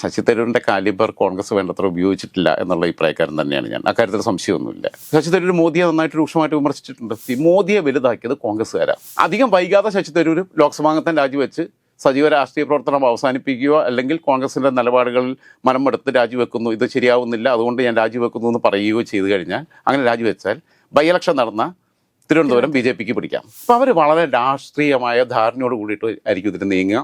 ശശി തരൂരിന്റെ കാലിബർ കോൺഗ്രസ് വേണ്ടത്ര ഉപയോഗിച്ചിട്ടില്ല എന്നുള്ള അഭിപ്രായക്കാരൻ തന്നെയാണ് ഞാൻ. അക്കാര്യത്തിൽ സംശയമൊന്നുമില്ല. ശശി തരൂർ മോദിയെ നന്നായിട്ട് രൂക്ഷമായിട്ട് വിമർശിച്ചിട്ടുണ്ട്. മോദിയെ വലുതാക്കിയത് കോൺഗ്രസ്സുകാരാണ് അധികം വൈകാതെ ശശി തരൂർ ലോക്സഭാംഗത്തം രാജിവെച്ച് സജീവ രാഷ്ട്രീയ പ്രവർത്തനം അവസാനിപ്പിക്കുകയോ അല്ലെങ്കിൽ കോൺഗ്രസിന്റെ നിലപാടുകളിൽ മനമെടുത്ത് രാജിവെക്കുന്നു ഇത് ശരിയാവുന്നില്ല അതുകൊണ്ട് ഞാൻ രാജിവെക്കുന്നു എന്ന് പറയുകയോ ചെയ്തു കഴിഞ്ഞാൽ അങ്ങനെ രാജിവെച്ചാൽ ബൈ ഇലക്ഷൻ നടന്ന തിരുവനന്തപുരം ബി ജെ പിക്ക് പിടിക്കാം. അപ്പോൾ അവർ വളരെ രാഷ്ട്രീയമായ ധാരണയോട് കൂടിയിട്ട് ആയിരിക്കും ഇതിന് നീങ്ങുക.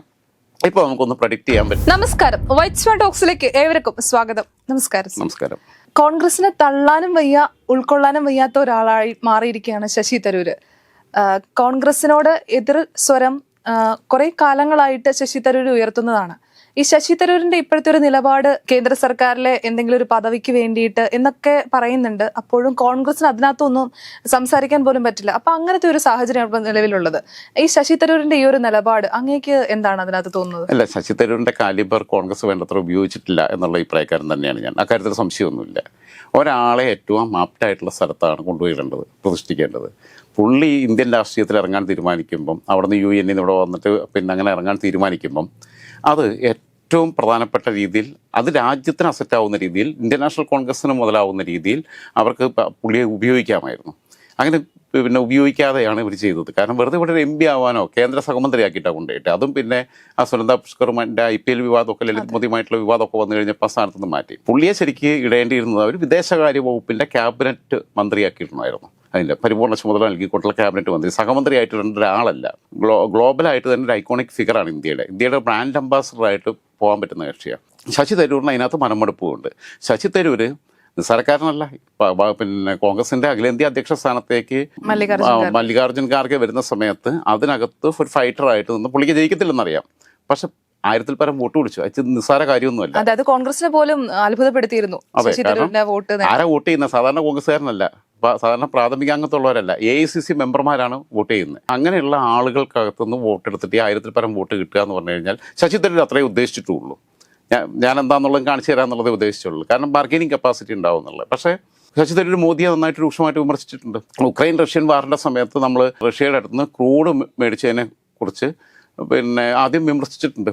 ഇപ്പോൾ നമുക്കൊന്ന് പ്രഡിക്റ്റ് ചെയ്യാൻ പറ്റും. നമസ്കാരം. വൈറ്റ് ടോക്സിലേക്ക് ഏവർക്കും സ്വാഗതം. നമസ്കാരം നമസ്കാരം. കോൺഗ്രസിനെ തള്ളാനും വയ്യ ഉൾക്കൊള്ളാനും വയ്യാത്ത ഒരാളായി മാറിയിരിക്കുകയാണ് ശശി തരൂര് കോൺഗ്രസിനോട് എതിർ സ്വരം കുറെ കാലങ്ങളായിട്ട് ശശി തരൂർ ഉയർത്തുന്നതാണ്. ഈ ശശി തരൂരിന്റെ ഇപ്പോഴത്തെ ഒരു നിലപാട് കേന്ദ്ര സർക്കാരിലെ എന്തെങ്കിലും ഒരു പദവിക്ക് വേണ്ടിയിട്ട് എന്നൊക്കെ പറയുന്നുണ്ട്. അപ്പോഴും കോൺഗ്രസിന് അതിനകത്തൊന്നും സംസാരിക്കാൻ പോലും പറ്റില്ല. അപ്പൊ അങ്ങനത്തെ ഒരു സാഹചര്യം നിലവിലുള്ളത്. ഈ ശശി തരൂരിന്റെ ഈ ഒരു നിലപാട് അങ്ങേക്ക് എന്താണ് അതിനകത്ത് തോന്നുന്നത്? അല്ല ശശി തരൂരിന്റെ കാലിബർ കോൺഗ്രസ് വേണ്ടത്ര ഉപയോഗിച്ചിട്ടില്ല എന്നുള്ള അഭിപ്രായക്കാരൻ തന്നെയാണ് ഞാൻ. അക്കാര്യത്തിൽ സംശയമൊന്നുമില്ല. ഒരാളെ ഏറ്റവും ആപ്റ്റായിട്ടുള്ള സ്ഥലത്താണ് കൊണ്ടുപോയിടേണ്ടത് പ്രതിഷ്ഠിക്കേണ്ടത്. പുള്ളി ഇന്ത്യൻ രാഷ്ട്രീയത്തിൽ ഇറങ്ങാൻ തീരുമാനിക്കുമ്പം അവിടുന്ന് യു എന്നിൽ ഇവിടെ വന്നിട്ട് പിന്നെ അങ്ങനെ ഇറങ്ങാൻ തീരുമാനിക്കുമ്പം അത് ഏറ്റവും പ്രധാനപ്പെട്ട രീതിയിൽ അത് രാജ്യത്തിന് അസറ്റ് ആവുന്ന രീതിയിൽ ഇന്ത്യൻ നാഷണൽ കോൺഗ്രസ്സിന് മുതലാവുന്ന രീതിയിൽ അവർക്ക് പുള്ളിയെ ഉപയോഗിക്കാമായിരുന്നു. അങ്ങനെ പിന്നെ ഉപയോഗിക്കാതെയാണ് ഇവർ ചെയ്തത്. കാരണം വെറുതെ ഇവിടെ ഒരു എം പി ആവാനോ കേന്ദ്ര സഹമന്ത്രിയാക്കിയിട്ടാണ് കൊണ്ടുപോയിട്ട്. അതും പിന്നെ ആ സുനന്ദ പുഷ്കറുമാന്റെ ഐ പി എൽ വിവാദമൊക്കെ ലളിത് മോദിയുമായിട്ടുള്ള വിവാദമൊക്കെ വന്നു കഴിഞ്ഞപ്പോൾ സ്ഥാനത്ത് നിന്ന് മാറ്റി. പുള്ളിയെ ശരിക്ക് ഇടേണ്ടിയിരുന്നത് അവർ വിദേശകാര്യ വകുപ്പിന്റെ ക്യാബിനറ്റ് മന്ത്രിയാക്കിയിട്ടുണ്ടായിരുന്നു. അതിന്റെ പരിപൂർണ ചുമതല നൽകിക്കൊണ്ടുള്ള ക്യാബിനറ്റ് മന്ത്രി. സഹമന്ത്രിയായിട്ട് രണ്ട് ഒരാളല്ല ഗ്ലോ ഗ്ലോബലായിട്ട് തന്നെ ഒരു ഐക്കോണിക് ഫിഗറാണ് ഇന്ത്യയുടെ. ഇന്ത്യയുടെ ബ്രാൻഡ് അംബാസഡറായിട്ട് പോകാൻ പറ്റുന്ന കക്ഷിയാണ് ശശി തരൂരിന് അതിനകത്ത് മനമെടുപ്പുമുണ്ട്. ശശി തരൂര് നിസ്സാരക്കാരനല്ല. പിന്നെ കോൺഗ്രസിന്റെ അഖിലേന്ത്യാ അധ്യക്ഷ സ്ഥാനത്തേക്ക് മല്ലികാർജുൻ ഖാർഗെ. വരുന്ന സമയത്ത് അതിനകത്ത് ഒരു ഫൈറ്ററായിട്ട് നിന്ന് പുള്ളിക്ക് ജയിക്കത്തില്ലെന്നറിയാം. പക്ഷെ ആയിരത്തിൽ പരം വോട്ട് പിടിച്ചു അത് നിസ്സാര കാര്യമൊന്നുമല്ല. അതായത് കോൺഗ്രസിനെ പോലും അത്ഭുതപ്പെടുത്തിയിരുന്നു. ആരാ വോട്ട് ചെയ്യുന്ന? സാധാരണ കോൺഗ്രസ്സുകാരനല്ല. സാധാരണ പ്രാഥമിക അംഗത്തുള്ളവരല്ല. എ ഐ സി സി മെമ്പർമാരാണ് വോട്ട് ചെയ്യുന്നത്. അങ്ങനെയുള്ള ആളുകൾക്കകത്തുനിന്ന് വോട്ട് എടുത്തിട്ട് ഈ ആയിരത്തിൽ പരം വോട്ട് കിട്ടുക എന്ന് പറഞ്ഞു കഴിഞ്ഞാൽ ശശി തരൂർ അത്രേ ഉദ്ദേശിച്ചിട്ടുള്ളൂ. ഞാൻ ഞാൻ എന്താണെന്നുള്ളത് കാണിച്ചു തരാമെന്നുള്ളതേ ഉദ്ദേശിച്ചുള്ളൂ. കാരണം ബാർഗൈനിങ് കപ്പാസിറ്റി ഉണ്ടാവും എന്നുള്ളത്. പക്ഷേ ശശി തരൂർ മോദിയെ നന്നായിട്ട് രൂക്ഷമായിട്ട് വിമർശിച്ചിട്ടുണ്ട്. ഉക്രൈൻ റഷ്യൻ വാറിന്റെ സമയത്ത് നമ്മൾ റഷ്യയുടെ അടുത്ത് നിന്ന് ക്രൂഡ് മേടിച്ചതിനെ കുറിച്ച് പിന്നെ ആദ്യം വിമർശിച്ചിട്ടുണ്ട്.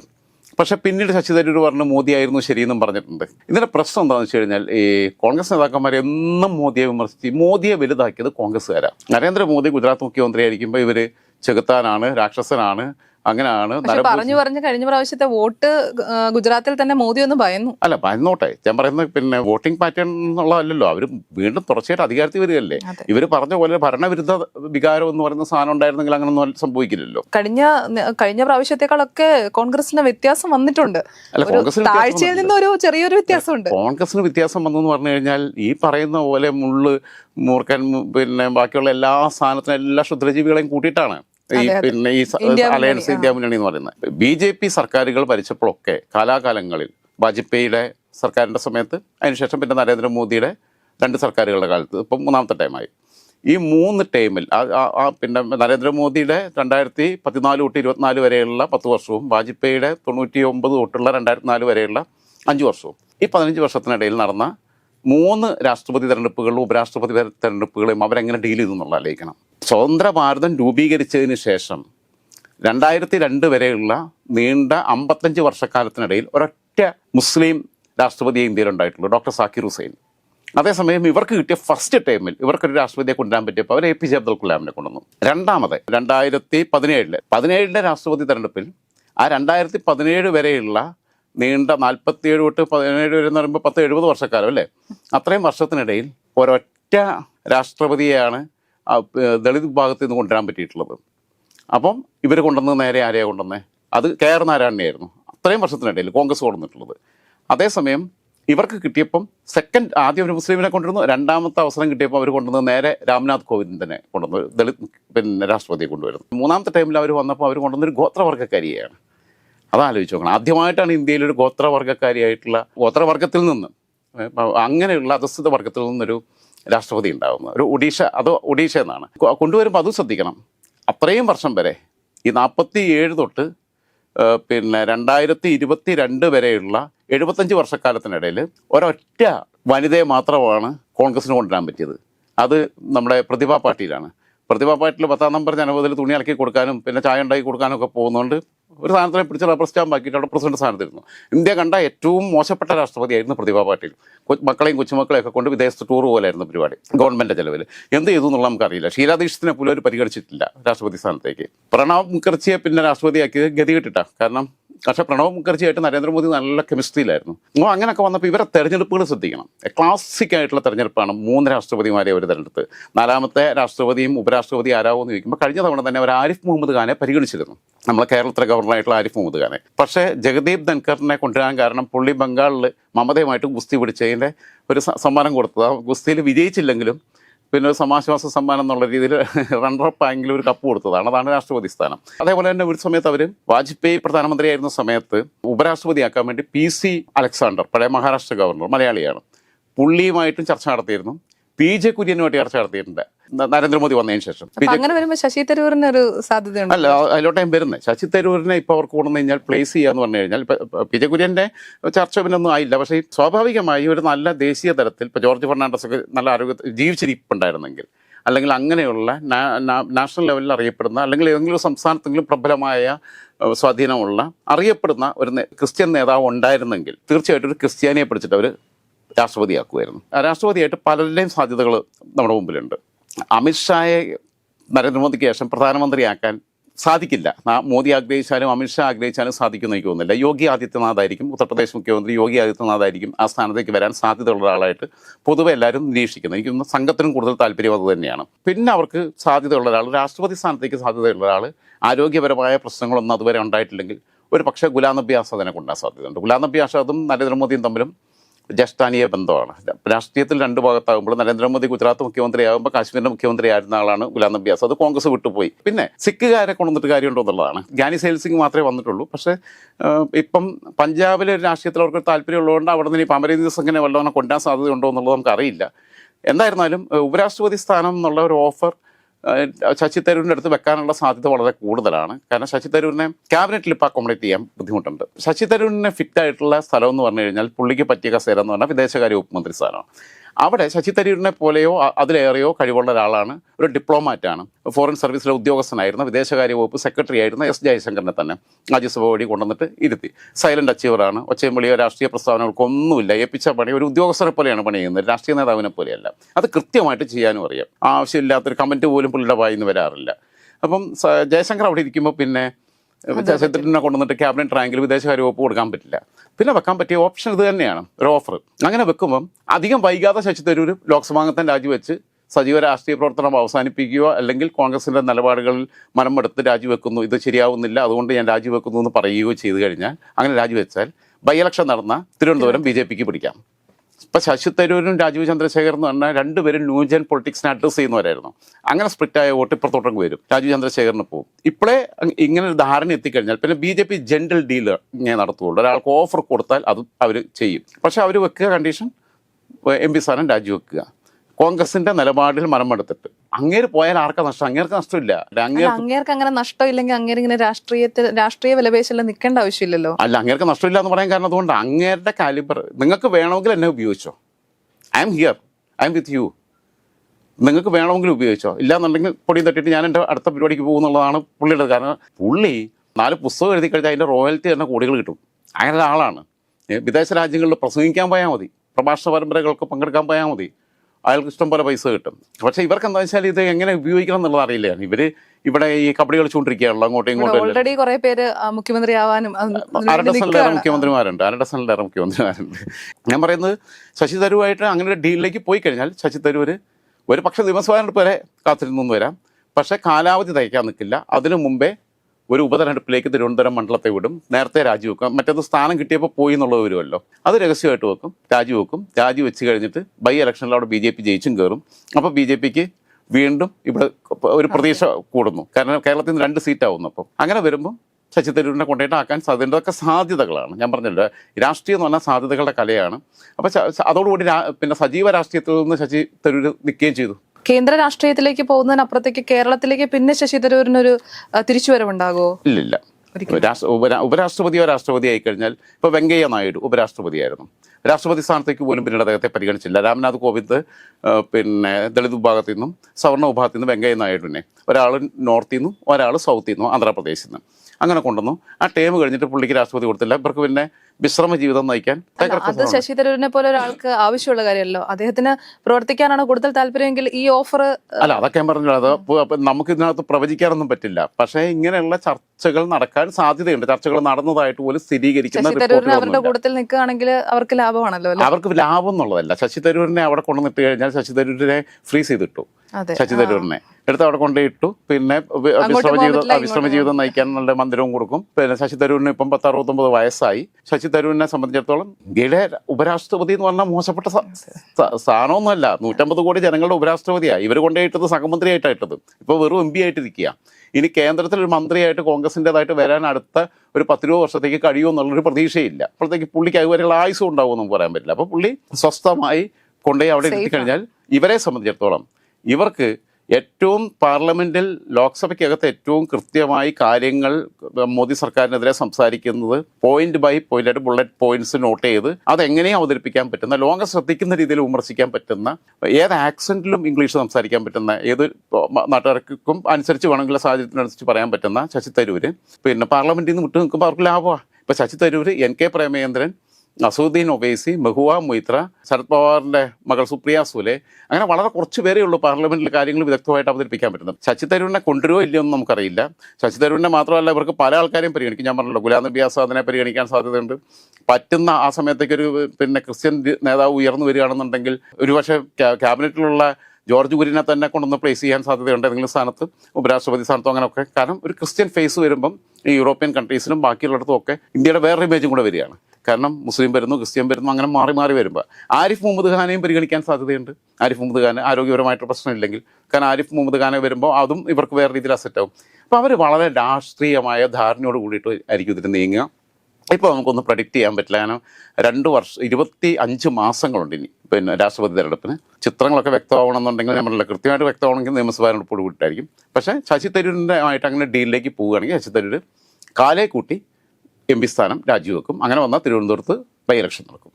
പക്ഷെ പിന്നീട് ശശി തരൂർ പറഞ്ഞു മോദിയായിരുന്നു ശരിയെന്നും പറഞ്ഞിട്ടുണ്ട്. ഇതിന്റെ പ്രശ്നം എന്താണെന്ന് വെച്ച് കഴിഞ്ഞാൽ ഈ കോൺഗ്രസ് നേതാക്കന്മാരെ എന്നും മോദിയെ വിമർശിച്ച് മോദിയെ വലുതാക്കിയത് കോൺഗ്രസ്സുകാരാണ്. നരേന്ദ്രമോദി ഗുജറാത്ത് മുഖ്യമന്ത്രി ആയിരിക്കുമ്പോൾ ഇവർ ചെകുത്താനാണ് രാക്ഷസനാണ് അങ്ങനെയാണ് പറഞ്ഞു പറഞ്ഞു കഴിഞ്ഞ പ്രാവശ്യത്തെ വോട്ട് ഗുജറാത്തിൽ തന്നെ മോദി ഒന്ന് ഭയന്നു. അല്ല ഭയന്നോട്ടെ. ഞാൻ പറയുന്നത് പിന്നെ വോട്ടിംഗ് പാറ്റേൺ എന്നുള്ളതല്ലല്ലോ. അവർ വീണ്ടും തുടർച്ചയായിട്ട് അധികാരത്തിൽ വരികയല്ലേ. ഇവർ പറഞ്ഞ പോലെ ഭരണവിരുദ്ധ വികാരം എന്ന് പറയുന്ന സാധനം ഉണ്ടായിരുന്നെങ്കിൽ അങ്ങനൊന്നും സംഭവിക്കില്ലല്ലോ. കഴിഞ്ഞ കഴിഞ്ഞ പ്രാവശ്യത്തെക്കാളൊക്കെ കോൺഗ്രസിന് വ്യത്യാസം വന്നിട്ടുണ്ട്. അല്ല, ഒരു കോൺഗ്രസിന് താഴ്ചയിൽ നിന്ന് ഒരു ചെറിയൊരു വ്യത്യാസമുണ്ട്. കോൺഗ്രസിന് വ്യത്യാസം വന്നെന്ന് പറഞ്ഞു കഴിഞ്ഞാൽ ഈ പറയുന്ന പോലെ മുള്ള് മൂർക്കൻ പിന്നെ ബാക്കിയുള്ള എല്ലാ സാധനത്തിനും എല്ലാ ക്ഷുദ്രജീവികളെയും കൂട്ടിയിട്ടാണ്. ഈ. പിന്നെ ഈ അലയൻസ് ഇന്ത്യ മുന്നണി എന്ന് പറയുന്നത്. ബി ജെ പി സർക്കാരുകൾ ഭരിച്ചപ്പോഴൊക്കെ കാലാകാലങ്ങളിൽ വാജ്പേയിയുടെ സർക്കാരിന്റെ സമയത്ത് അതിനുശേഷം പിന്നെ നരേന്ദ്രമോദിയുടെ രണ്ട് സർക്കാരുകളുടെ കാലത്ത് ഇപ്പം മൂന്നാമത്തെ ടൈമായി. ഈ മൂന്ന് ടൈമിൽ പിന്നെ നരേന്ദ്രമോദിയുടെ രണ്ടായിരത്തി പതിനാല് തൊട്ട് ഇരുപത്തിനാല് വരെയുള്ള പത്ത് വർഷവും വാജ്പേയിയുടെ തൊണ്ണൂറ്റി ഒമ്പത് തൊട്ടുള്ള രണ്ടായിരത്തി നാല് വരെയുള്ള അഞ്ച് വർഷവും. ഈ പതിനഞ്ച് വർഷത്തിനിടയിൽ നടന്ന മൂന്ന് രാഷ്ട്രപതി തെരഞ്ഞെടുപ്പുകളും ഉപരാഷ്ട്രപതി തെര- തെരഞ്ഞെടുപ്പുകളെയും അവരെങ്ങനെ ഡീൽ ചെയ്തു എന്നുള്ള ആലോചിക്കണം സ്വതന്ത്ര ഭാരതം രൂപീകരിച്ചതിന് ശേഷം രണ്ടായിരത്തി രണ്ട് വരെയുള്ള നീണ്ട അമ്പത്തഞ്ച് വർഷക്കാലത്തിനിടയിൽ ഒരൊറ്റ മുസ്ലിം രാഷ്ട്രപതിയെ ഇന്ത്യയിൽ ഉണ്ടായിട്ടുള്ളൂ. ഡോക്ടർ സാക്കിർ ഹുസൈൻ. അതേസമയം ഇവർക്ക് കിട്ടിയ ഫസ്റ്റ് ടൈമിൽ ഇവർക്കൊരു രാഷ്ട്രപതിയെ കൊണ്ടുവരാൻ പറ്റിയപ്പോൾ അവർ എ പി ജെ അബ്ദുൽ കലാമിനെ കൊണ്ടുവന്നു. രണ്ടാമത് രണ്ടായിരത്തി പതിനേഴിൽ പതിനേഴിലെ രാഷ്ട്രപതി തെരഞ്ഞെടുപ്പിൽ ആ രണ്ടായിരത്തി പതിനേഴ് വരെയുള്ള നീണ്ട നാൽപ്പത്തിയേഴ് തൊട്ട് പതിനേഴ് വരെ എന്ന് പറയുമ്പോൾ പത്ത് എഴുപത് വർഷക്കാലം അല്ലേ? അത്രയും വർഷത്തിനിടയിൽ ഒരൊറ്റ രാഷ്ട്രപതിയെയാണ് ദളിത് വിഭാഗത്തിൽ നിന്ന് കൊണ്ടുവരാൻ പറ്റിയിട്ടുള്ളത്. അപ്പം ഇവർ കൊണ്ടുവന്ന് നേരെ ആരെയാണ് കൊണ്ടുവന്നത് അത് കെ ആർ നാരായണനെയായിരുന്നു. അത്രയും വർഷത്തിനിടയിൽ കോൺഗ്രസ് കൊണ്ടുവന്നിട്ടുള്ളത്. അതേസമയം ഇവർക്ക് കിട്ടിയപ്പം സെക്കൻഡ് ആദ്യം ഒരു മുസ്ലിമിനെ കൊണ്ടുവന്നു രണ്ടാമത്തെ അവസരം കിട്ടിയപ്പോൾ അവർ കൊണ്ടുവന്ന് നേരെ രാംനാഥ് കോവിന്ദിനെ കൊണ്ടുവന്നു. ദളിത് പിന്നെ രാഷ്ട്രപതിയെ കൊണ്ടുവരുന്നു മൂന്നാമത്തെ ടൈമിൽ അവർ വന്നപ്പോൾ അവർ കൊണ്ടുവന്നൊരു ഗോത്രവർഗക്കാരിയാണ്. അതാലോചിച്ച് നോക്കണം. ആദ്യമായിട്ടാണ് ഇന്ത്യയിൽ ഒരു ഗോത്രവർഗക്കാരിയായിട്ടുള്ള ഗോത്രവർഗത്തിൽ നിന്ന് അങ്ങനെയുള്ള അധസ്ഥിത വർഗത്തിൽ നിന്നൊരു രാഷ്ട്രപതി ഉണ്ടാകുന്നത് ഒരു ഒഡീഷ അതോ ഒഡീഷ എന്നാണ്. കൊണ്ടുവരുമ്പോൾ അതും ശ്രദ്ധിക്കണം. അത്രയും വർഷം വരെ ഈ നാൽപ്പത്തി ഏഴ് തൊട്ട് പിന്നെ രണ്ടായിരത്തി ഇരുപത്തി രണ്ട് വരെയുള്ള എഴുപത്തഞ്ച് വർഷക്കാലത്തിനിടയിൽ ഒരൊറ്റ വനിതയെ മാത്രമാണ് കോൺഗ്രസിന് കൊണ്ടുവരാൻ പറ്റിയത്. അത് നമ്മുടെ പ്രതിഭാ പാട്ടീലാണ്. പ്രതിഭാ പാട്ടീൽ പത്താം നമ്പർ ജനപതിൽ തുണി ഇളക്കി കൊടുക്കാനും പിന്നെ ചായ ഉണ്ടാക്കി കൊടുക്കാനും ഒക്കെ പോകുന്നതുകൊണ്ട് ഒരു സ്ഥാനത്തിനെ പിടിച്ച് റബ്ബർ സ്റ്റാമ്പ് ആക്കിയിട്ട് അവിടെ പ്രസിഡന്റ് സ്ഥാനത്തിരുന്നു. ഇന്ത്യ കണ്ട ഏറ്റവും മോശപ്പെട്ട രാഷ്ട്രപതിയായിരുന്നു പ്രതിഭ പാട്ടീൽ. മക്കളെയും കൊച്ചുമക്കളെയും ഒക്കെ കൊണ്ട് വിദേശത്ത് ടൂർ പോലായിരുന്നു പരിപാടി ഗവൺമെന്റ് ചെലവിൽ എന്ത് ചെയ്തു എന്നുള്ള നമുക്കറിയില്ല. ഷീലാ ദീക്ഷിത്തിനെ പോലും അവർ പരിഗണിച്ചിട്ടില്ല രാഷ്ട്രപതി സ്ഥാനത്തേക്ക്. പ്രണബ് മുഖർജിയെ പിന്നെ രാഷ്ട്രപതിയാക്കിയത് ഗതികെട്ടിട്ടാണ് കാരണം പക്ഷേ പ്രണവ് മുഖർജിയായിട്ട് നരേന്ദ്രമോദി നല്ല കെമിസ്ട്രിയിലായിരുന്നു അപ്പോൾ അങ്ങനെയൊക്കെ വന്നപ്പോൾ ഇവരെ തെരഞ്ഞെടുപ്പുകൾ ശ്രദ്ധിക്കണം. ക്ലാസിക് ആയിട്ടുള്ള തെരഞ്ഞെടുപ്പാണ് മൂന്ന് രാഷ്ട്രപതിമാരെ അവർ തെരഞ്ഞെടുത്ത്. നാലാമത്തെ രാഷ്ട്രപതിയും ഉപരാഷ്ട്രപതി എന്ന് ചോദിക്കുമ്പോൾ കഴിഞ്ഞ തവണ തന്നെ അവർ ആരിഫ് മുഹമ്മദ് ഖാനെ പരിഗണിച്ചിരുന്നു. നമ്മളെ കേരളത്തിലെ ഗവർണറായിട്ടുള്ള ആരിഫ് മുഹമ്മദ് ഖാനെ പക്ഷേ ജഗദീപ് ധൻഖറിനെ കൊണ്ടുവരാൻ കാരണം പുള്ളി ബംഗാളിൽ മമതയുമായിട്ട് ഗുസ്തി പിടിച്ചതിന്റെ ഒരു സമ്മാനം കൊടുത്തത്. ആ ഗുസ്തിയിൽ വിജയിച്ചില്ലെങ്കിലും പിന്നെ ഒരു സമാശ്വാസ സമ്മാനം എന്നുള്ള രീതിയിൽ റണ്ണറപ്പ് ആയെങ്കിലും ഒരു കപ്പ് കൊടുത്തതാണ്. അതാണ് രാഷ്ട്രപതി സ്ഥാനം. അതേപോലെ തന്നെ ഒരു സമയത്ത് അവർ വാജ്പേയി പ്രധാനമന്ത്രിയായിരുന്ന സമയത്ത് ഉപരാഷ്ട്രപതിയാക്കാൻ വേണ്ടി പി സി അലക്സാണ്ടർ പഴയ മഹാരാഷ്ട്ര ഗവർണർ മലയാളിയാണ് പുള്ളിയുമായിട്ടും ചർച്ച നടത്തിയിരുന്നു. പി ജെ കുര്യനുമായിട്ട് ചർച്ച നടത്തിയിട്ടുണ്ട്. നരേന്ദ്രമോദി വന്നതിന് ശേഷം. അങ്ങനെ വരുമ്പോൾ ശശി തരൂരിന് ഒരു സാധ്യതയുണ്ട്. അല്ല അതിലോട്ട് ഞാൻ വരുന്നത്. ശശി തരൂരിനെ ഇപ്പോൾ അവർക്ക് കൊണ്ടു കഴിഞ്ഞാൽ പ്ലേസ് ചെയ്യാന്ന് പറഞ്ഞു കഴിഞ്ഞാൽ ഇപ്പൊ പി ജെ കുര്യന്റെ ചർച്ച പിന്നൊന്നും ആയില്ല. പക്ഷേ സ്വാഭാവികമായി ഒരു നല്ല ദേശീയ തലത്തിൽ ഇപ്പോൾ ജോർജ് ഫെർണാണ്ടസ് ഒക്കെ നല്ല ആരോഗ്യ ജീവിച്ചിരിപ്പുണ്ടായിരുന്നെങ്കിൽ അല്ലെങ്കിൽ അങ്ങനെയുള്ള നാഷണൽ ലെവലിൽ അറിയപ്പെടുന്ന അല്ലെങ്കിൽ ഏതെങ്കിലും സംസ്ഥാനത്തെങ്കിലും പ്രബലമായ സ്വാധീനമുള്ള അറിയപ്പെടുന്ന ഒരു ക്രിസ്ത്യൻ നേതാവ് ഉണ്ടായിരുന്നെങ്കിൽ തീർച്ചയായിട്ടും ഒരു ക്രിസ്ത്യാനിയെ പിടിച്ചിട്ട് അവർ രാഷ്ട്രപതിയാക്കുമായിരുന്നു രാഷ്ട്രപതിയായിട്ട് പലരുടെയും സാധ്യതകൾ നമ്മുടെ മുമ്പിലുണ്ട്. അമിത്ഷായെ നരേന്ദ്രമോദിക്ക് ശേഷം പ്രധാനമന്ത്രിയാക്കാൻ സാധിക്കില്ല. മോദി ആഗ്രഹിച്ചാലും അമിത്ഷാ ആഗ്രഹിച്ചാലും സാധിക്കുമെന്ന് എനിക്ക് തോന്നുന്നില്ല. യോഗി ആദിത്യനാഥ് ആയിരിക്കും ഉത്തർപ്രദേശ് മുഖ്യമന്ത്രി യോഗി ആദിത്യനാഥ് ആയിരിക്കും ആ സ്ഥാനത്തേക്ക് വരാൻ സാധ്യതയുള്ള ഒരാളായിട്ട് പൊതുവെ എല്ലാവരും നിരീക്ഷിക്കുന്നത്. എനിക്ക് തോന്നുന്നു സംഘത്തിനും കൂടുതൽ താല്പര്യം അത് തന്നെയാണ്. പിന്നെ അവർക്ക് സാധ്യതയുള്ള ഒരാൾ രാഷ്ട്രപതി സ്ഥാനത്തേക്ക് സാധ്യതയുള്ള ഒരാൾ ആരോഗ്യപരമായ പ്രശ്നങ്ങളൊന്നും അതുവരെ ഉണ്ടായിട്ടില്ലെങ്കിൽ ഒരു പക്ഷേ ഗുലാം നബി ആസാദിനെ കൊണ്ടാൻ സാധ്യതയുണ്ട്. ഗുലാം നബി ആസാദും നരേന്ദ്രമോദിയും തമ്മിലും ജഷ്ടാനീയ ബന്ധമാണ്. രാഷ്ട്രീയത്തിൽ രണ്ട് ഭാഗത്താകുമ്പോൾ നരേന്ദ്രമോദി ഗുജറാത്ത് മുഖ്യമന്ത്രിയാകുമ്പോൾ കാശ്മീരിന്റെ മുഖ്യമന്ത്രി ആയിരുന്ന ആളാണ് ഗുലാം നബി ആസാദ്. കോൺഗ്രസ് വിട്ടുപോയി. പിന്നെ സിഖുകാരെ കൊണ്ടുവന്നിട്ട് കാര്യമുണ്ടോ എന്നുള്ളതാണ്. ഗ്യാനി സെയിൽ സിംഗ് മാത്രമേ വന്നിട്ടുള്ളൂ. പക്ഷേ ഇപ്പം പഞ്ചാബിലെ രാഷ്ട്രീയത്തിൽ അവർക്ക് താല്പര്യമുള്ളതുകൊണ്ട് അവിടെ നിന്ന് ഈ അമരീന്ദ്ര സിംഗിനെ വല്ലവനെ കൊണ്ടുവരാൻ സാധ്യതയുണ്ടോ എന്നുള്ളത് നമുക്കറിയില്ല. എന്തായിരുന്നാലും ഉപരാഷ്ട്രപതി സ്ഥാനം എന്നുള്ള ഒരു ഓഫർ ശശി തരൂരിന്റെ അടുത്ത് വെക്കാനുള്ള സാധ്യത വളരെ കൂടുതലാണ്. കാരണം ശശി തരൂരിനെ ക്യാബിനറ്റിൽ ഇപ്പോൾ അക്കോമഡേറ്റ് ചെയ്യാൻ ബുദ്ധിമുട്ടുണ്ട്. ശശി തരൂരിനെ ഫിറ്റ് ആയിട്ടുള്ള സ്ഥലം എന്ന് പറഞ്ഞു കഴിഞ്ഞാൽ പുള്ളിക്ക് പറ്റിയ കസേര എന്ന് പറഞ്ഞാൽ വിദേശകാര്യ വകുപ്പ് മന്ത്രി സ്ഥാനമാണ്. അവിടെ ശശി തരൂരിനെ പോലെയോ അതിലേറെയോ കഴിവുള്ള ഒരാളാണ്. ഒരു ഡിപ്ലോമാറ്റാണ്. ഫോറിൻ സർവീസിലെ ഉദ്യോഗസ്ഥനായിരുന്ന. വിദേശകാര്യ വകുപ്പ് സെക്രട്ടറി ആയിരുന്ന എസ് ജയശങ്കറിനെ തന്നെ രാജ്യസഭ വഴി കൊണ്ടുവന്നിട്ട് ഇരുത്തി. സൈലന്റ് അച്ചീവറാണ് ഒച്ചയും വിളിയോ രാഷ്ട്രീയ പ്രസ്താവനകൾക്കൊന്നുമില്ല ഏൽപ്പിച്ച പണി ഒരു ഉദ്യോഗസ്ഥനെ പോലെയാണ് പണി ചെയ്യുന്നത് രാഷ്ട്രീയ നേതാവിനെ പോലെയല്ല. അത് കൃത്യമായിട്ട് ചെയ്യാനും അറിയാം. ആവശ്യമില്ലാത്തൊരു കമന്റ് പോലും പുള്ളിയുടെ വായിന്ന് വരാറില്ല. അപ്പം ജയശങ്കർ അവിടെ ഇരിക്കുമ്പോൾ പിന്നെ ശശിധരനെ കൊണ്ടുവന്നിട്ട് ക്യാബിനറ്റ് റാങ്കിൽ വിദേശകാര്യ വകുപ്പ് കൊടുക്കാൻ പറ്റില്ല. പിന്നെ വെക്കാൻ പറ്റിയ ഓപ്ഷൻ ഇത് തന്നെയാണ് ഒരു ഓഫർ. അങ്ങനെ വെക്കുമ്പം അധികം വൈകാതെ ശശി തരൂർ ലോക്സഭാംഗത്തെ രാജിവെച്ച് സജീവ രാഷ്ട്രീയ പ്രവർത്തനം അവസാനിപ്പിക്കുക അല്ലെങ്കിൽ കോൺഗ്രസിന്റെ നിലപാടുകളിൽ മനമെടുത്ത് രാജിവെക്കുന്നു ഇത് ശരിയാവുന്നില്ല അതുകൊണ്ട് ഞാൻ രാജിവെക്കുന്നു എന്ന് പറയുകയോ ചെയ്തു കഴിഞ്ഞാൽ അങ്ങനെ രാജിവെച്ചാൽ ബൈ ഇലക്ഷൻ നടന്ന തിരുവനന്തപുരം. ബി ജെ പിക്ക് പിടിക്കാം. ഇപ്പം ശശി തരൂരും രാജീവ് ചന്ദ്രശേഖർ എന്ന് പറഞ്ഞാൽ രണ്ടുപേരും ന്യൂജൻ പൊളിറ്റിക്സിനെ അഡ്രസ്സ് ചെയ്യുന്നവരായിരുന്നു. അങ്ങനെ സ്പ്ലിറ്റായ വോട്ട് ഇപ്പുറത്തോട്ടങ്ങ് വരും. രാജീവ് ചന്ദ്രശേഖറിന് പോകും ഇപ്പോഴേ ഇങ്ങനെ ഒരു ധാരണ എത്തിക്കഴിഞ്ഞാൽ പിന്നെ B J P gentle deal ഇങ്ങനെ നടത്തുള്ളൂ. ഒരാൾക്ക് ഓഫർ കൊടുത്താൽ അത് അവർ ചെയ്യും. പക്ഷേ അവർ വെക്കുക കണ്ടീഷൻ എം പി സ്ഥാനം രാജിവെക്കുക കോൺഗ്രസിന്റെ നിലപാടിൽ മരമെടുത്തിട്ട് അങ്ങേര് പോയാൽ ആർക്കാ നഷ്ടം? അങ്ങേർക്ക് നഷ്ടമില്ല. അങ്ങേർ അങ്ങേർക്ക് അങ്ങനെ നഷ്ടമില്ലെങ്കിൽ അങ്ങേര് ഇങ്ങനെ രാഷ്ട്രീയത്തിൽ രാഷ്ട്രീയ വിലപേശലിൽ നിൽക്കേണ്ട ആവശ്യമില്ലല്ലോ. അല്ല അങ്ങേർക്ക് നഷ്ടമില്ല എന്ന് പറയാൻ കാരണം അതുകൊണ്ട് അങ്ങേരുടെ കാലിബർ നിങ്ങൾക്ക് വേണമെങ്കിൽ എന്നെ ഉപയോഗിച്ചോ? I'm here I'm with you നിങ്ങൾക്ക് വേണമെങ്കിൽ ഉപയോഗിച്ചോ? ഇല്ലാന്നുണ്ടെങ്കിൽ പൊടിയും തട്ടിയിട്ട് ഞാൻ എന്റെ അടുത്ത പരിപാടിക്ക് പോകുന്നുള്ളതാണ് പുള്ളിയുടെ കാരണം. പുള്ളി നാല് പുസ്തകം എഴുതി കഴിഞ്ഞാൽ അതിന്റെ റോയൽറ്റി തന്നെ കോടികൾ കിട്ടും. അങ്ങനെ ഒരാളാണ്. വിദേശ രാജ്യങ്ങളിൽ പ്രസംഗിക്കാൻ പോയാൽ മതി. പ്രഭാഷണ പരമ്പരകൾക്ക് പങ്കെടുക്കാൻ പോയാൽ മതി. അയാൾക്ക് ഇഷ്ടം പോലെ പൈസ കിട്ടും. പക്ഷേ ഇവർക്ക് എന്താ വെച്ചാൽ ഇത് എങ്ങനെ ഉപയോഗിക്കണം എന്നുള്ളത് അറിയില്ല. ഇവർ ഇവിടെ ഈ കബഡി കളിച്ചുകൊണ്ടിരിക്കുകയാണല്ലോ അങ്ങോട്ടും ഇങ്ങോട്ടും ഓൾറെഡി കുറെ പേര് മുഖ്യമന്ത്രി ആവാനും അരഡസണിലേറെ മുഖ്യമന്ത്രിമാരുണ്ട്? അരഡസണിലേറെ മുഖ്യമന്ത്രിമാരുണ്ട്? ഞാൻ പറയുന്നത് ശശി തരൂരായിട്ട് അങ്ങനെ ഒരു ഡീലിലേക്ക് പോയി കഴിഞ്ഞാൽ ശശി തരൂർ ഒരു പക്ഷേ നിയമസഭാ വരെ കാത്തിരുന്നു വരാം. പക്ഷേ കാലാവധി തയ്ക്കാൻ നിൽക്കില്ല. അതിനു മുമ്പേ ഒരു ഉപതെരഞ്ഞെടുപ്പിലേക്ക് തിരുവനന്തപുരം മണ്ഡലത്തെ വിടും. നേരത്തെ രാജിവെക്കാം. മറ്റേത് സ്ഥാനം കിട്ടിയപ്പോൾ പോയി എന്നുള്ളത് വരുമല്ലോ. അത് രഹസ്യമായിട്ട് വെക്കും. രാജിവെക്കും രാജി വെച്ച് കഴിഞ്ഞിട്ട് ബൈ ഇലക്ഷനിൽ അവിടെ ബി ജെ പി ജയിച്ചും കയറും അപ്പോൾ ബി ജെ പിക്ക് വീണ്ടും ഇവിടെ ഒരു പ്രതീക്ഷ കൂടുന്നു. കാരണം കേരളത്തിൽ നിന്ന് രണ്ട് സീറ്റാവുന്നു അപ്പം. അങ്ങനെ വരുമ്പം ശശി തരൂരിനെ കൊണ്ടുപോയിട്ട് ആക്കാൻ സാധ്യത സാധ്യതകളാണ്. ഞാൻ പറഞ്ഞല്ലോ രാഷ്ട്രീയം എന്ന് പറഞ്ഞാൽ സാധ്യതകളുടെ കലയാണ്. അപ്പോൾ അതോടുകൂടി പിന്നെ സജീവ രാഷ്ട്രീയത്തിൽ നിന്ന് ശശി തരൂർ നിൽക്കുകയും ചെയ്തു. കേന്ദ്ര രാഷ്ട്രീയത്തിലേക്ക് പോകുന്നതിനപ്പുറത്തേക്ക് കേരളത്തിലേക്ക് പിന്നെ ശശി തരൂരിനൊരു തിരിച്ചുവരവുണ്ടാകുമോ ഇല്ലില്ല. രാഷ്ട്ര ഉപരാ- ഉപരാഷ്ട്രപതിയോ രാഷ്ട്രപതി ആയി കഴിഞ്ഞാൽ ഇപ്പോൾ വെങ്കയ്യ നായിഡു ഉപരാഷ്ട്രപതിയായിരുന്നു. രാഷ്ട്രപതി സ്ഥാനത്തേക്ക് പോലും പിന്നീട് അദ്ദേഹത്തെ പരിഗണിച്ചില്ല. രാംനാഥ് കോവിന്ദ് പിന്നെ ദളിത് വിഭാഗത്തിൽ നിന്നും സവർണ വിഭാഗത്തിൽ നിന്നും വെങ്കയ്യ നായിഡുവിനെ. ഒരാൾ നോർത്തിൽ നിന്നും ഒരാൾ സൗത്തിൽ നിന്നും ആന്ധ്രാപ്രദേശിൽ നിന്നും. അങ്ങനെ കൊണ്ടുവന്നു. ആ ടേം കഴിഞ്ഞിട്ട് പുള്ളിക്ക് രാഷ്ട്രപതി കൊടുത്തില്ല. ഇവർക്ക് പിന്നെ വിശ്രമ ജീവിതം നയിക്കാൻ അത് ശശി തരൂരിനെ പോലെ ഒരാൾക്ക് ആവശ്യമുള്ള കാര്യമല്ലോ. അദ്ദേഹത്തിന് പ്രവർത്തിക്കാനാണ് കൂടുതൽ താല്പര്യമെങ്കിൽ ഈ ഓഫർ അല്ല അതൊക്കെ ഞാൻ പറഞ്ഞു അത് നമുക്ക് ഇതിനകത്ത് പ്രവചിക്കാനൊന്നും പറ്റില്ല. പക്ഷേ ഇങ്ങനെയുള്ള ചർച്ചകൾ നടക്കാൻ സാധ്യതയുണ്ട്. ചർച്ചകൾ നടന്നതായിട്ട് പോലും സ്ഥിരീകരിക്കുന്ന അവരുടെ കൂട്ടത്തിൽ നിൽക്കുകയാണെങ്കിൽ അവർക്ക് ലാഭമാണല്ലോ അവർക്ക് ലാഭം എന്നുള്ളതല്ല. ശശി തരൂരിനെ അവിടെ കൊണ്ടുവന്നിട്ട് കഴിഞ്ഞാൽ ശശി തരൂരിനെ ഫ്രീസ് ചെയ്തിട്ടു. ശശി തരൂരിനെ. എടുത്ത് അവിടെ കൊണ്ടുപോയിട്ടു. പിന്നെ വി- അങ്ങോട്ട് വിശ്രമ ജീവിതം വിശ്രമ ജീവിതം നയിക്കാൻ നല്ല മന്ദിരവും കൊടുക്കും. പിന്നെ ശശി തരൂരിന് ഇപ്പം പത്ത് അറുപത്തൊമ്പത് വയസ്സായി. ശശി തരൂരിനെ സംബന്ധിച്ചിടത്തോളം ഇന്ത്യയിലെ ഉപരാഷ്ട്രപതി എന്ന് പറഞ്ഞാൽ മോശപ്പെട്ട സ്ഥാനമൊന്നുമല്ല നൂറ്റമ്പത് കോടി ജനങ്ങളുടെ ഉപരാഷ്ട്രപതിയാണ് ഇവർ കൊണ്ടുപോയിട്ടത് സഹമന്ത്രിയായിട്ടാണ് ഇട്ടത്. ഇപ്പോൾ വെറും എം പി ആയിട്ടിരിക്കുക. ഇനി കേന്ദ്രത്തിൽ ഒരു മന്ത്രിയായിട്ട് കോൺഗ്രസിന്റെതായിട്ട് വരാൻ അടുത്ത ഒരു പത്തിരുപത് വർഷത്തേക്ക് കഴിയുമോ എന്നുള്ളൊരു പ്രതീക്ഷയില്ല. അപ്പോഴത്തേക്ക് പുള്ളിക്ക് അതുവരെയുള്ള ആയുസും ഉണ്ടാവും നമുക്ക് പറയാൻ പറ്റില്ല. അപ്പോൾ പുള്ളി സ്വസ്ഥമായി കൊണ്ടുപോയി അവിടെ ഇരുത്തി കഴിഞ്ഞാൽ ഇവരെ സംബന്ധിച്ചിടത്തോളം ഇവർക്ക് ഏറ്റവും പാർലമെന്റിൽ ലോക്സഭയ്ക്കകത്ത് ഏറ്റവും കൃത്യമായി കാര്യങ്ങൾ മോദി സർക്കാരിനെതിരെ സംസാരിക്കുന്നത് പോയിന്റ് ബൈ പോയിന്റ് ആയിട്ട് ബുള്ളറ്റ് പോയിന്റ്സ് നോട്ട് ചെയ്ത് അതെങ്ങനെ അവതരിപ്പിക്കാൻ പറ്റുന്ന ലോകം ശ്രദ്ധിക്കുന്ന രീതിയിൽ വിമർശിക്കാൻ പറ്റുന്ന ഏത് ആക്സെന്റിലും ഇംഗ്ലീഷ് സംസാരിക്കാൻ പറ്റുന്ന ഏത് നാട്ടുകാർക്കും അനുസരിച്ച് വേണമെങ്കിൽ സാഹചര്യത്തിനനുസരിച്ച് പറയാൻ പറ്റുന്ന ശശി തരൂർ പിന്നെ പാർലമെന്റിൽ നിന്ന് വിട്ടു നിൽക്കുമ്പോൾ അവർക്ക് ലാഭമാണ് ഇപ്പോൾ ശശി തരൂർ എൻ കെ പ്രേമചന്ദ്രൻ അസൂദ്ദീൻ ഒവൈസി മെഹുവ മൊയ്ത്ര ശരത് പവാറിന്റെ മകൾ സുപ്രിയ സുലെ. അങ്ങനെ വളരെ കുറച്ച് പേരേ ഉള്ളൂ പാർലമെന്റിൽ കാര്യങ്ങൾ വിദഗ്ധമായിട്ട് അവതരിപ്പിക്കാൻ പറ്റുന്നത്. ശശി തരൂരിനെ കൊണ്ടുവരുമോ ഇല്ലയോ എന്ന് നമുക്കറിയില്ല. ശശി തരൂരിനെ മാത്രമല്ല ഇവർക്ക് പല ആൾക്കാരെയും പരിഗണിക്കും. ഞാൻ പറഞ്ഞല്ലോ ഗുലാം നബി ആസാദിനെ പരിഗണിക്കാൻ സാധ്യതയുണ്ട്. പറ്റുന്ന ആ സമയത്തേക്ക് ഒരു പിന്നെ ക്രിസ്ത്യൻ നേതാവ് ഉയർന്നു വരികയാണെന്നുണ്ടെങ്കിൽ ഒരുപക്ഷെ ക്യാബിനറ്റിലുള്ള ജോർജ് ഗുരിനെ തന്നെ കൊണ്ടൊന്ന് പ്ലേസ് ചെയ്യാൻ സാധ്യതയുണ്ട് ഏതെങ്കിലും സ്ഥാനത്ത് ഉപരാഷ്ട്രപതി സ്ഥാനത്തോ അങ്ങനെയൊക്കെ. കാരണം ഒരു ക്രിസ്ത്യൻ ഫേസ് വരുമ്പം ഈ യൂറോപ്യൻ കൺട്രീസിലും ബാക്കിയുള്ളിടത്തും ഒക്കെ ഇന്ത്യയുടെ വേറൊരു ഇമേജും കൂടെ വരികയാണ്. കാരണം മുസ്ലിം വരുന്നു ക്രിസ്ത്യൻ വരുന്നു അങ്ങനെ മാറി മാറി വരുമ്പോൾ ആരിഫ് മുഹമ്മദ് ഖാനെയും പരിഗണിക്കാൻ സാധ്യതയുണ്ട്? ആരിഫ് മുഹമ്മദ് ഖാൻ ആരോഗ്യപരമായിട്ട് പ്രശ്നമില്ലെങ്കിൽ. കാരണം ആരിഫ് മുഹമ്മദ് ഖാനെ വരുമ്പോൾ അതും ഇവർക്ക് വേറെ രീതിയിൽ അസെറ്റാവും അപ്പോൾ അവർ വളരെ രാഷ്ട്രീയമായ ധാരണയോട് കൂടിയിട്ട് ആയിരിക്കും ഇതിന് നീങ്ങുക. ഇപ്പോൾ നമുക്കൊന്ന് പ്രഡിക്റ്റ് ചെയ്യാൻ പറ്റില്ല. കാരണം രണ്ട് വർഷം ഇരുപത്തി അഞ്ച് മാസങ്ങളുണ്ട് ഇനി. പിന്നെ രാഷ്ട്രപതി തെരഞ്ഞെടുപ്പിന്. ചിത്രങ്ങളൊക്കെ വ്യക്തമാവണമെന്നുണ്ടെങ്കിൽ നമ്മളല്ല കൃത്യമായിട്ട് വ്യക്തമാവണമെങ്കിൽ നിയമസഭാ തെരഞ്ഞെടുപ്പോട് കൂടിയിട്ടായിരിക്കും പക്ഷേ ശശി തരൂരിന്റെ ആയിട്ട് അങ്ങനെ ഡീലിലേക്ക് പോവുകയാണെങ്കിൽ ശശി തരൂർ കാലേ കൂട്ടി എം പി സ്ഥാനം രാജിവെക്കും. അങ്ങനെ വന്നാൽ തിരുവനന്തപുരത്ത് ബൈ ഇലക്ഷൻ നടക്കും.